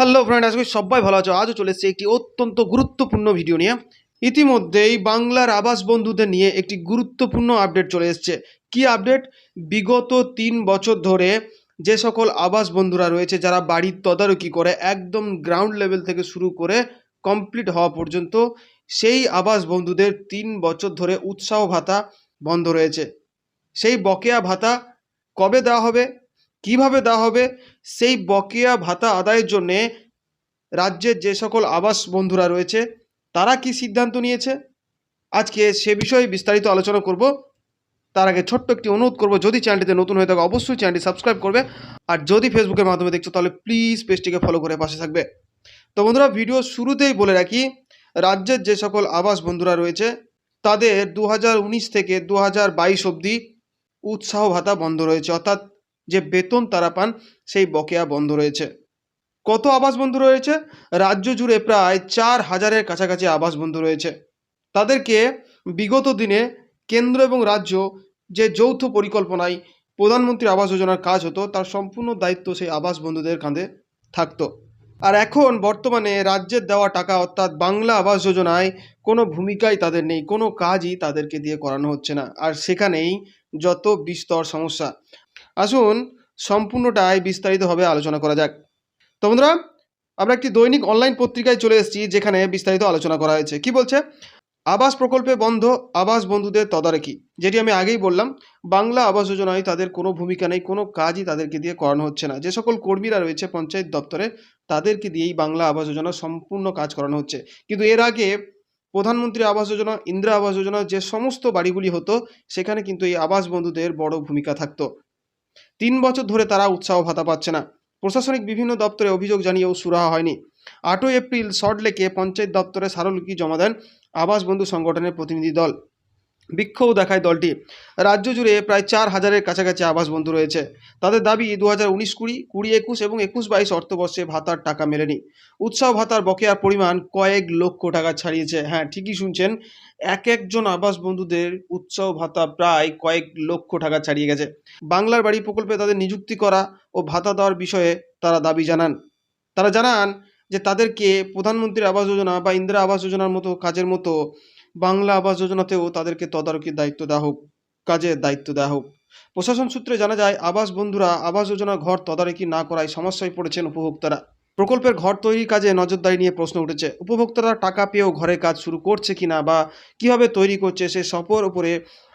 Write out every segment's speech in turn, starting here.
Hello friend আজকে সবাই ভালো আছো। আজও চলে এসেছে একটি অত্যন্ত গুরুত্বপূর্ণ ভিডিও নিয়ে। ইতিমধ্যেই বাংলার আবাস বন্ধুদের নিয়ে একটি গুরুত্বপূর্ণ আপডেট চলে এসেছে। কি আপডেট বিগত তিন বছর ধরে যে সকল আবাস বন্ধুরা রয়েছে, যারা বাড়ির তদারকি করে একদম গ্রাউন্ড লেভেল থেকে শুরু করে কমপ্লিট হওয়া পর্যন্ত, সেই আবাস বন্ধুদের তিন বছর ধরে উৎসাহ ভাতা বন্ধ রয়েছে। সেই বকেয়া ভাতা কবে দেওয়া হবে? কীভাবে দেওয়া হবে? সেই বকেয়া ভাতা আদায়ের জন্যে রাজ্যের যে সকল আবাস বন্ধুরা রয়েছে, তারা কি সিদ্ধান্ত নিয়েছে? আজকে সে বিষয়ে বিস্তারিত আলোচনা করব। তার আগে ছোট্ট একটি অনুরোধ করব, যদি চ্যানেলটিতে নতুন হয়ে থাকে, অবশ্যই চ্যানেলটি সাবস্ক্রাইব করবে। আর যদি ফেসবুকের মাধ্যমে দেখছ, তাহলে প্লিজ পেজটিকে ফলো করে পাশে থাকবে। তো বন্ধুরা ভিডিও শুরুতেই বলে রাখি, রাজ্যের যে সকল আবাস বন্ধুরা রয়েছে, তাদের দু হাজার উনিশ থেকে দু হাজার বাইশ অবধি উৎসাহ ভাতা বন্ধ রয়েছে। অর্থাৎ যে বেতন তারা পান, সেই বকেয়া বন্ধ রয়েছে। কত আবাস বন্ধু রয়েছে? রাজ্য জুড়ে প্রায় চার হাজারের কাছাকাছি আবাস বন্ধু রয়েছে। তাদেরকে বিগত দিনে কেন্দ্র এবং রাজ্য যে যৌথ পরিকল্পনায় প্রধানমন্ত্রী আবাস যোজনার কাজ হতো, তার সম্পূর্ণ দায়িত্ব সেই আবাস বন্ধুদের কাঁধে থাকতো। আর এখন বর্তমানে রাজ্যের দেওয়া টাকা অর্থাৎ বাংলা আবাস যোজনায় কোনো ভূমিকাই তাদের নেই, কোনো কাজই তাদেরকে দিয়ে করানো হচ্ছে না। আর সেখানেই যত বিস্তর সমস্যা। আসুন সম্পূর্ণটাই বিস্তারিতভাবে আলোচনা করা যাক। তো বন্ধুরা, আমরা একটি দৈনিক অনলাইন পত্রিকায় চলে এসেছি, যেখানে বিস্তারিত আলোচনা করা হয়েছে। কি বলছে? আবাস প্রকল্পে বন্ধ, আবাস বন্ধুদের তদারকি। যেটি আমি আগেই বললাম, বাংলা আবাস যোজনায় তাদের কোনো ভূমিকা নেই, কোনো কাজই তাদেরকে দিয়ে করানো হচ্ছে না। যে সকল কর্মীরা রয়েছে পঞ্চায়েত দপ্তরে, তাদেরকে দিয়েই বাংলা আবাস যোজনা সম্পূর্ণ কাজ করানো হচ্ছে। কিন্তু এর আগে প্রধানমন্ত্রী আবাস যোজনা, ইন্দিরা আবাস যোজনা যে সমস্ত বাড়িগুলি হতো, সেখানে কিন্তু এই আবাস বন্ধুদের বড় ভূমিকা থাকতো। তিন বছর ধরে তারা উৎসাহ ভাতা পাচ্ছে না। প্রশাসনিক বিভিন্ন দপ্তরে অভিযোগ জানিয়েও সুরাহা হয়নি। আটই এপ্রিল সল্টলেকে পঞ্চায়েত দপ্তরে স্মারলিপি জমা দেন আবাস বন্ধু সংগঠনের প্রতিনিধি দল। বিক্ষোভ দেখায় দলটি। রাজ্য জুড়ে প্রায় চার হাজারের কাছাকাছি আবাস বন্ধু রয়েছে। তাদের দাবি দু হাজার উনিশ কুড়ি কুড়ি একুশ এবং একুশ বাইশ অর্থবর্ষে ভাতার টাকা মেলেনি। উৎসাহ ভাতার বকেয়ার পরিমাণ কয়েক লক্ষ টাকা ছাড়িয়েছে। হ্যাঁ ঠিকই শুনছেন, এক একজন আবাস বন্ধুদের উৎসাহ ভাতা প্রায় কয়েক লক্ষ টাকা ছাড়িয়ে গেছে। বাংলার বাড়ি প্রকল্পে তাদের নিযুক্তি করা ও ভাতা দেওয়ার বিষয়ে তারা দাবি জানান। তারা জানান যে তাদেরকে প্রধানমন্ত্রী আবাস যোজনা বা ইন্দিরা আবাস যোজনার মতো কাজের মতো বাংলা আবাস যোজনাতেও তাদেরকে তদারকির দায়িত্ব দেওয়া হোক, কাজের দায়িত্ব দেওয়া হোক। প্রশাসন সূত্রে জানা যায়, আবাস বন্ধুরা আবাস যোজনা ঘর তদারকি না করায় সমস্যায় পড়েছেন উপভোক্তারা। প্রকল্পের ঘর তৈরির কাজে নজরদারি নিয়ে প্রশ্ন উঠেছে, উপভোক্তারা টাকা পেয়েও ঘরের কাজ শুরু করছে কিনা বা কীভাবে তৈরি করছে সে সপর উপরে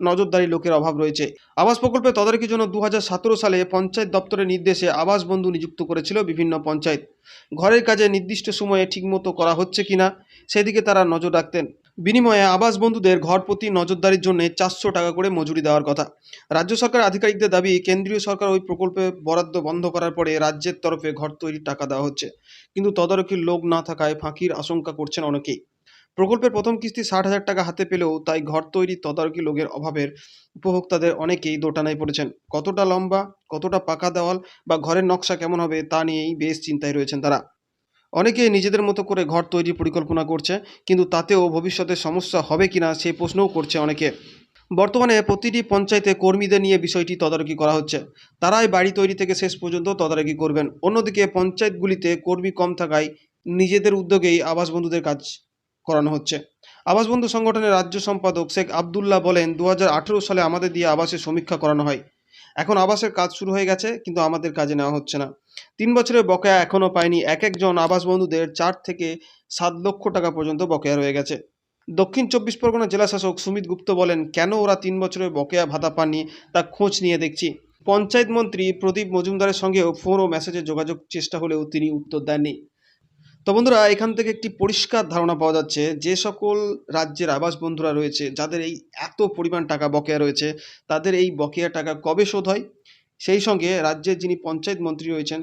নজরদারি লোকের অভাব রয়েছে। আবাস প্রকল্পে তদারকির জন্য দু হাজার সতেরো সালে পঞ্চায়েত দপ্তরের নির্দেশে আবাস বন্ধু নিযুক্ত করেছিল বিভিন্ন পঞ্চায়েত। ঘরের কাজে নির্দিষ্ট সময়ে ঠিকমতো করা হচ্ছে কিনা, সেদিকে তারা নজর রাখতেন। বিনিময়ে আবাস বন্ধুদের ঘর প্রতি নজরদারির জন্য চারশো টাকা করে মজুরি দেওয়ার কথা। রাজ্য সরকার আধিকারিকদের দাবি, কেন্দ্রীয় সরকার ওই প্রকল্পে বরাদ্দ বন্ধ করার পরে রাজ্যের তরফে ঘর তৈরির টাকা দেওয়া হচ্ছে। কিন্তু তদারকির লোক না থাকায় ফাঁকির আশঙ্কা করছেন অনেকেই। প্রকল্পের প্রথম কিস্তি ষাট হাজার টাকা হাতে পেলেও তাই ঘর তৈরি তদারকি লোকের অভাবের উপভোক্তাদের অনেকেই দোটানায় পড়েছেন। কতটা লম্বা, কতটা পাকা দেওয়াল বা ঘরের নকশা কেমন হবে তা নিয়েই বেশ চিন্তায় রয়েছেন তারা। অনেকে নিজেদের মতো করে ঘর তৈরির পরিকল্পনা করছে, কিন্তু তাতেও ভবিষ্যতে সমস্যা হবে কিনা সেই প্রশ্নও করছে অনেকে। বর্তমানে প্রতিটি পঞ্চায়েতে কর্মীদের নিয়ে বিষয়টি তদারকি করা হচ্ছে। তারাই বাড়ি তৈরি থেকে শেষ পর্যন্ত তদারকি করবেন। অন্যদিকে পঞ্চায়েতগুলিতে কর্মী কম থাকায় নিজেদের উদ্যোগেই আবাস বন্ধুদের কাজ করানো হচ্ছে। আবাস বন্ধু সংগঠনের রাজ্য সম্পাদক শেখ আবদুল্লাহ বলেন দু হাজার আঠেরো সালে আমাদের দিয়ে আবাসের সমীক্ষা করানো হয়। এখন আবাসের কাজ শুরু হয়ে গেছে, কিন্তু আমাদের কাজে নেওয়া হচ্ছে না। তিন বছরের বকেয়া এখনও পায়নি এক একজন আবাস বন্ধুদের চার থেকে সাত লক্ষ টাকা পর্যন্ত বকেয়া রয়ে গেছে। দক্ষিণ চব্বিশ পরগনা জেলাশাসক সুমিত গুপ্ত বলেন, কেন ওরা তিন বছরের বকেয়া ভাতা পাননি তা খোঁজ নিয়ে দেখছি। পঞ্চায়েত মন্ত্রী প্রদীপ মজুমদারের সঙ্গেও ফোন ও মেসেজে যোগাযোগ চেষ্টা হলেও তিনি উত্তর দেননি। তো বন্ধুরা, এখান থেকে একটি পরিষ্কার ধারণা পাওয়া যাচ্ছে যে সকল রাজ্যের আবাস বন্ধুরা রয়েছে, যাদের এই এত পরিমাণ টাকা বকেয়া রয়েছে, তাদের এই বকেয়া টাকা কবে শোধ হয়? সেই সঙ্গে রাজ্যের যিনি পঞ্চায়েত মন্ত্রী রয়েছেন,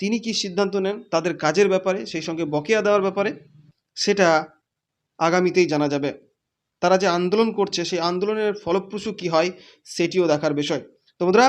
তিনি কি সিদ্ধান্ত নেন তাদের কাজের ব্যাপারে, সেই সঙ্গে বকেয়া দেওয়ার ব্যাপারে? সেটা আগামীতেই জানা যাবে। তারা যে আন্দোলন করছে, সেই আন্দোলনের ফলপ্রসূ কী হয়, সেটিও দেখার বিষয়। তো বন্ধুরা